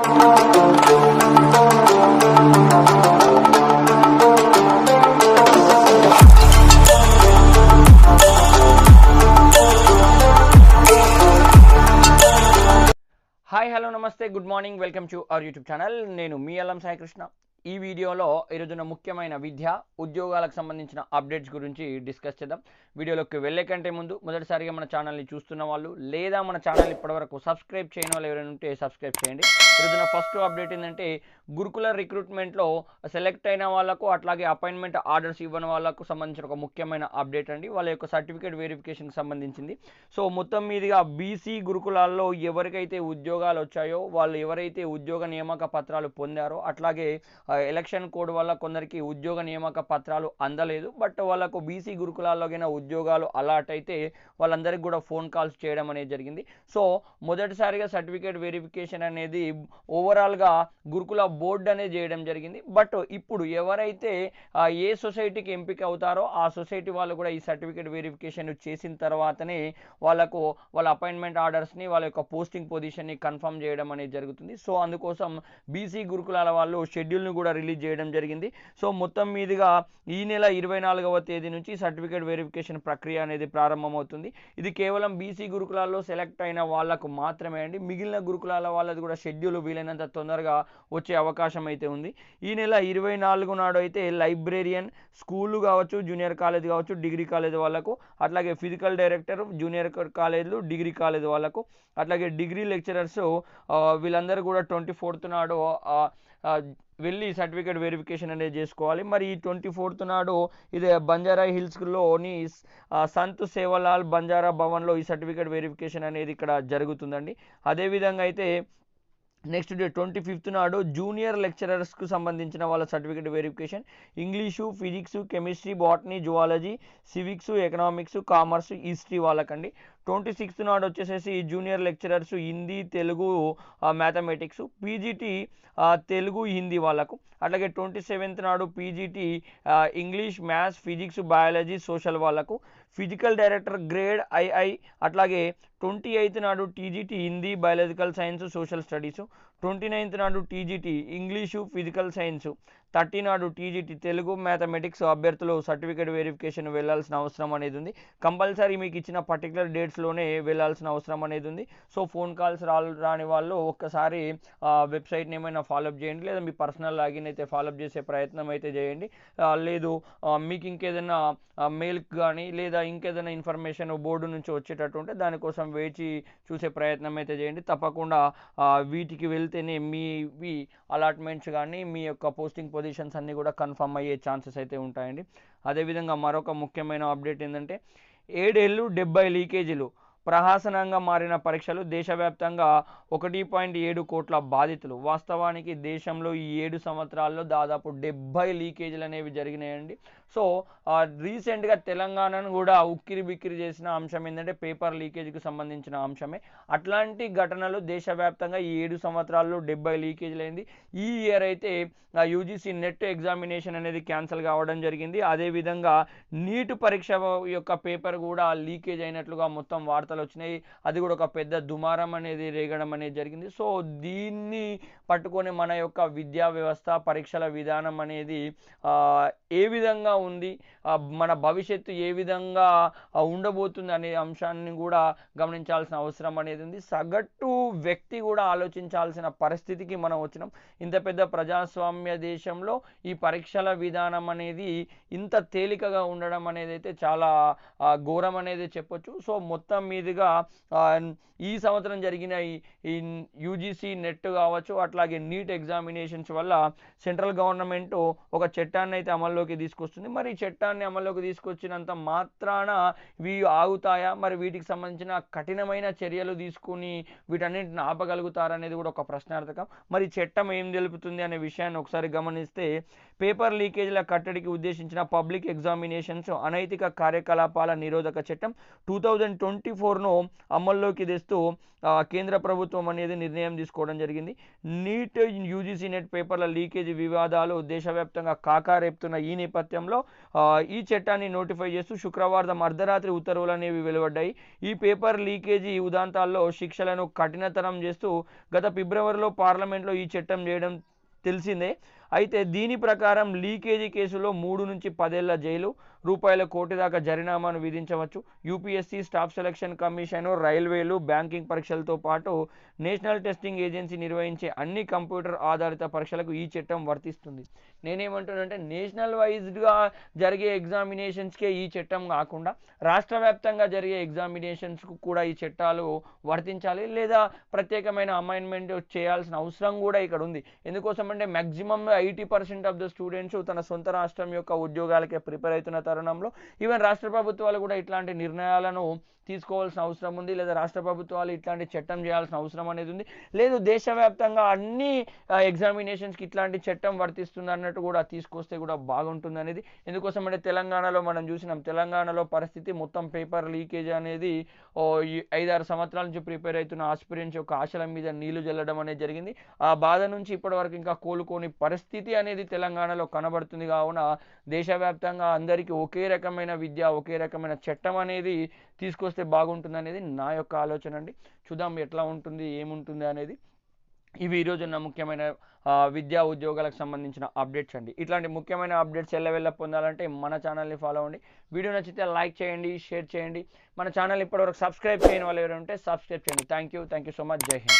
Hi hello నమస్తే good morning welcome to our YouTube channel. నేను మీ అల్లం సాయికృష్ణ. ఈ వీడియోలో ఈరోజున ముఖ్యమైన విద్య ఉద్యోగాలకు సంబంధించిన అప్డేట్స్ గురించి డిస్కస్ చేద్దాం. వీడియోలోకి వెళ్ళే కంటే ముందు మొదటిసారిగా మన ఛానల్ని చూస్తున్న వాళ్ళు లేదా మన ఛానల్ ఇప్పటివరకు సబ్స్క్రైబ్ చేయని వాళ్ళు ఎవరైనా ఉంటే సబ్స్క్రైబ్ చేయండి. ఈరోజున ఫస్ట్ అప్డేట్ ఏంటంటే గురుకుల రిక్రూట్మెంట్లో సెలెక్ట్ అయిన వాళ్ళకు అట్లాగే అపాయింట్మెంట్ ఆర్డర్స్ ఇవ్వని వాళ్ళకు సంబంధించిన ఒక ముఖ్యమైన అప్డేట్ అండి. వాళ్ళ యొక్క సర్టిఫికేట్ వెరిఫికేషన్కి సంబంధించింది. సో మొత్తం మీదుగా బీసీ గురుకులాల్లో ఎవరికైతే ఉద్యోగాలు వచ్చాయో వాళ్ళు ఎవరైతే ఉద్యోగ నియామక పత్రాలు పొందారో అట్లాగే ఎలక్షన్ కోడ్ వల్ల కొందరికి ఉద్యోగ నియామక పత్రాలు అందలేదు బట్ వాళ్ళకు బీసీ గురుకులాల్లోకైనా ఉద్యోగాలు అలాట్ అయితే వాళ్ళందరికీ కూడా ఫోన్ కాల్స్ చేయడం అనేది జరిగింది. సో మొదటిసారిగా సర్టిఫికేట్ వెరిఫికేషన్ అనేది ఓవరాల్గా గురుకుల బోర్డు అనేది చేయడం జరిగింది. బట్ ఇప్పుడు ఎవరైతే ఏ సొసైటీకి ఎంపిక అవుతారో ఆ సొసైటీ వాళ్ళు కూడా ఈ సర్టిఫికేట్ వెరిఫికేషన్ చేసిన తర్వాతనే వాళ్ళకు వాళ్ళ అపాయింట్మెంట్ ఆర్డర్స్ని వాళ్ళ యొక్క పోస్టింగ్ పొజిషన్ని కన్ఫర్మ్ చేయడం అనేది జరుగుతుంది. సో అందుకోసం బీసీ గురుకులాల వాళ్ళు షెడ్యూల్ను కూడా రిలీజ్ చేయడం జరిగింది. సో మొత్తం మీదుగా ఈ నెల ఇరవై నాలుగవ తేదీ నుంచి సర్టిఫికేట్ వెరిఫికేషన్ ప్రక్రియ అనేది ప్రారంభమవుతుంది. ఇది కేవలం బీసీ గురుకులాల్లో సెలెక్ట్ అయిన వాళ్ళకు మాత్రమే అండి. మిగిలిన గురుకులాల వాళ్ళది కూడా షెడ్యూల్ వీలైనంత తొందరగా వచ్చే అవకాశం అయితే ఉంది. ఈ నెల ఇరవై నాలుగు నాడు అయితే లైబ్రేరియన్ స్కూలు కావచ్చు జూనియర్ కాలేజ్ కావచ్చు డిగ్రీ కాలేజ్ వాళ్ళకు అట్లాగే ఫిజికల్ డైరెక్టర్ జూనియర్ కాలేజ్లు డిగ్రీ కాలేజ్ వాళ్ళకు అట్లాగే డిగ్రీ లెక్చరర్స్ వీళ్ళందరూ కూడా ట్వంటీ ఫోర్త్ నాడు వెళ్ళి సర్టిఫికేట్ వెరిఫికేషన్ అనేది చేసుకోవాలి. మరి ఈ ట్వంటీ ఫోర్త్ నాడు ఇది బంజారా హిల్స్లోని సంత్ సేవలాల్ బంజారా భవన్లో ఈ సర్టిఫికేట్ వెరిఫికేషన్ అనేది ఇక్కడ జరుగుతుందండి. అదేవిధంగా అయితే నెక్స్ట్ డే ట్వంటీ ఫిఫ్త్ నాడు జూనియర్ లెక్చరర్స్కు సంబంధించిన వాళ్ళ certificate verification English physics chemistry botany zoology civics economics commerce history వాళ్ళకండి. Twenty sixth నాడు వచ్చేసేసి junior lecturers Hindi Telugu mathematics PGT Telugu Hindi వాళ్ళకు. అట్లాగే ట్వంటీ సెవెంత్ నాడు PGT English maths physics biology social వాళ్ళకు. Physical director grade I I అట్లాగే twenty eighth నాడు TGT Hindi biological science social studies. Twenty ninth నాడు TGT English physical science. Thirty నాడు TGT Telugu mathematics అభ్యర్థులు certificate verification వెళ్ళాల్సిన అవసరం అనేది ఉంది. కంపల్సరీ మీకు ఇచ్చిన పర్టికులర్ డేట్స్లోనే వెళ్ళాల్సిన అవసరం అనేది ఉంది. సో ఫోన్ కాల్స్ రా రాని వాళ్ళు ఒక్కసారి వెబ్సైట్ని ఏమైనా ఫాలోఅప్ చేయండి. లేదా మీ పర్సనల్ లాగిన్ అయితే ఫాలోఅప్ చేసే ప్రయత్నం అయితే చేయండి. లేదు మీకు ఇంకేదైనా మెయిల్ కానీ లేదా ఇంకేదైనా ఇన్ఫర్మేషన్ బోర్డు నుంచి వచ్చేటట్టు ఉంటే దానికోసం వేచి చూసే ప్రయత్నం అయితే చేయండి. తప్పకుండా వీటికి వెళ్తేనే మీవి అలాట్మెంట్స్ కానీ మీ యొక్క పోస్టింగ్ పొజిషన్స్ అన్నీ కూడా కన్ఫర్మ్ అయ్యే ఛాన్సెస్ అయితే ఉంటాయండి. అదేవిధంగా మరొక ముఖ్యమైన అప్డేట్ ఏంటంటే ఏడేళ్ళు డెబ్బై లీకేజీలు ప్రహాసనంగా మారిన పరీక్షలు దేశవ్యాప్తంగా ఒకటి పాయింట్ ఏడు కోట్ల బాధితులు. వాస్తవానికి దేశంలో ఈ ఏడు సంవత్సరాల్లో దాదాపు డెబ్బై లీకేజీలు అనేవి జరిగినాయండి. సో రీసెంట్గా తెలంగాణను కూడా ఉక్కిరి బిక్కిరి చేసిన అంశం ఏంటంటే పేపర్ లీకేజీకి సంబంధించిన అంశమే. అట్లాంటి ఘటనలు దేశవ్యాప్తంగా ఈ ఏడు సంవత్సరాల్లో డెబ్బై లీకేజీలు అయింది ఈ ఇయర్ అయితే యూజీసీ నెట్ ఎగ్జామినేషన్ అనేది క్యాన్సిల్ కావడం జరిగింది. అదేవిధంగా నీట్ పరీక్ష యొక్క పేపర్ కూడా లీకేజ్ అయినట్లుగా మొత్తం వార్తలు వచ్చినాయి. అది కూడా ఒక పెద్ద దుమారం అనేది రేగడం అనేది జరిగింది. సో దీన్ని పట్టుకొని మన యొక్క విద్యా వ్యవస్థ పరీక్షల విధానం అనేది ఏ విధంగా ఉంది? మన భవిష్యత్తు ఏ విధంగా ఉండబోతుంది అనే అంశాన్ని కూడా గమనించాల్సిన అవసరం అనేది ఉంది. సగటు వ్యక్తి కూడా ఆలోచించాల్సిన పరిస్థితికి మనం వచ్చినాం. ఇంత పెద్ద ప్రజాస్వామ్య దేశంలో ఈ పరీక్షల విధానం అనేది ఇంత తేలికగా ఉండడం అనేది అయితే చాలా ఘోరం అనేది చెప్పొచ్చు. సో మొత్తం మీదుగా ఈ సంవత్సరం జరిగిన ఈ యూజీసీ నెట్ కావచ్చు అట్లాగే నీట్ ఎగ్జామినేషన్స్ వల్ల సెంట్రల్ గవర్నమెంట్ ఒక చట్టాన్ని అయితే అమల్లోకి తీసుకొస్తుంది. మరి ఈ చట్టాన్ని అమల్లోకి తీసుకొచ్చినంత మాత్రాన ఇవి ఆగుతాయా? మరి వీటికి సంబంధించిన కఠినమైన చర్యలు తీసుకుని వీటన్నింటిని ఆపగలుగుతారనేది కూడా ఒక ప్రశ్నార్థకం. మరి చట్టం ఏం తెలుపుతుంది అనే విషయాన్ని ఒకసారి గమనిస్తే పేపర్ లీకేజీల కట్టడికి ఉద్దేశించిన పబ్లిక్ ఎగ్జామినేషన్స్ అనైతిక కార్యకలాపాల నిరోధక చట్టం టూ థౌజండ్ ట్వంటీ ఫోర్ ఫోర్ను అమల్లోకి తెస్తూ కేంద్ర ప్రభుత్వం అనేది నిర్ణయం తీసుకోవడం జరిగింది. నీట్ యూజీసీ నెట్ పేపర్ల లీకేజీ వివాదాలు దేశవ్యాప్తంగా కాకారేపుతున్న ఈ నేపథ్యంలో ఈ చట్టాన్ని నోటిఫై చేస్తూ శుక్రవారం అర్ధరాత్రి ఉత్తర్వులు అనేవి వెలువడ్డాయి. ఈ పేపర్ లీకేజీ ఉదాంతాల్లో శిక్షలను కఠినతరం చేస్తూ గత ఫిబ్రవరిలో పార్లమెంట్లో ఈ చట్టం చేయడం తెలిసిందే. అయితే దీని ప్రకారం లీకేజీ కేసులో మూడు నుంచి పదేళ్ళ జైలు రూపాయల కోటి దాకా జరినామాను విధించవచ్చు. యూపీఎస్సీ స్టాఫ్ సెలక్షన్ కమిషన్ రైల్వేలు బ్యాంకింగ్ పరీక్షలతో పాటు నేషనల్ టెస్టింగ్ ఏజెన్సీ నిర్వహించే అన్ని కంప్యూటర్ ఆధారిత పరీక్షలకు ఈ చట్టం వర్తిస్తుంది. నేనేమంటున్నానంటే నేషనల్ వైజ్గా జరిగే ఎగ్జామినేషన్స్కే ఈ చట్టం కాకుండా రాష్ట్ర వ్యాప్తంగా జరిగే ఎగ్జామినేషన్స్కు కూడా ఈ చట్టాలు వర్తించాలి. లేదా ప్రత్యేకమైన అమైన్మెంట్ చేయాల్సిన అవసరం కూడా ఇక్కడ ఉంది. ఎందుకోసం అంటే maximum eighty percent of the students తన సొంత రాష్ట్రం యొక్క ఉద్యోగాలకే ప్రిపేర్ అవుతున్న తరుణంలో ఈవెన్ రాష్ట్ర ప్రభుత్వాలు కూడా ఇట్లాంటి నిర్ణయాలను తీసుకోవాల్సిన అవసరం ఉంది లేదా రాష్ట్ర ప్రభుత్వాలు ఇట్లాంటి చట్టం చేయాల్సిన అవసరం అనేది ఉంది లేదు దేశవ్యాప్తంగా అన్ని ఎగ్జామినేషన్స్కి ఇట్లాంటి చట్టం వర్తిస్తుంది అన్నట్టు కూడా తీసుకొస్తే కూడా బాగుంటుంది అనేది. ఎందుకోసం అంటే తెలంగాణలో మనం చూసినాం తెలంగాణలో పరిస్థితి మొత్తం పేపర్ లీకేజ్ అనేది ఓ ఐదారు సంవత్సరాల నుంచి ప్రిపేర్ అవుతున్న ఆస్పిరెంట్స్ యొక్క ఆశల మీద నీళ్ళు జల్లడం అనేది జరిగింది. ఆ బాధ నుంచి ఇప్పటివరకు ఇంకా కోలుకోని పరిస్థితి అనేది తెలంగాణలో కనబడుతుంది. కావున దేశవ్యాప్తంగా అందరికీ ఒకే రకమైన విద్య ఒకే రకమైన చట్టం అనేది తీసుకొస్తే బాగుంటుంది అనేది నా యొక్క ఆలోచన అండి. చూద్దాం ఎట్లా ఉంటుంది ఏముంటుంది అనేది. ఇవి ఈరోజు ఉన్న ముఖ్యమైన విద్యా ఉద్యోగాలకు సంబంధించిన అప్డేట్స్ అండి. ఇట్లాంటి ముఖ్యమైన అప్డేట్స్ ఎల్లవెల్ల పొందాలంటే మన ఛానల్ని ఫాలో అవ్వండి. వీడియో నచ్చితే లైక్ చేయండి షేర్ చేయండి. మన ఛానల్ ఇప్పటివరకు సబ్స్క్రైబ్ చేయని వాళ్ళు ఎవరు ఉంటే సబ్స్క్రైబ్ చేయండి. Thank you thank you so much. జై హింద్.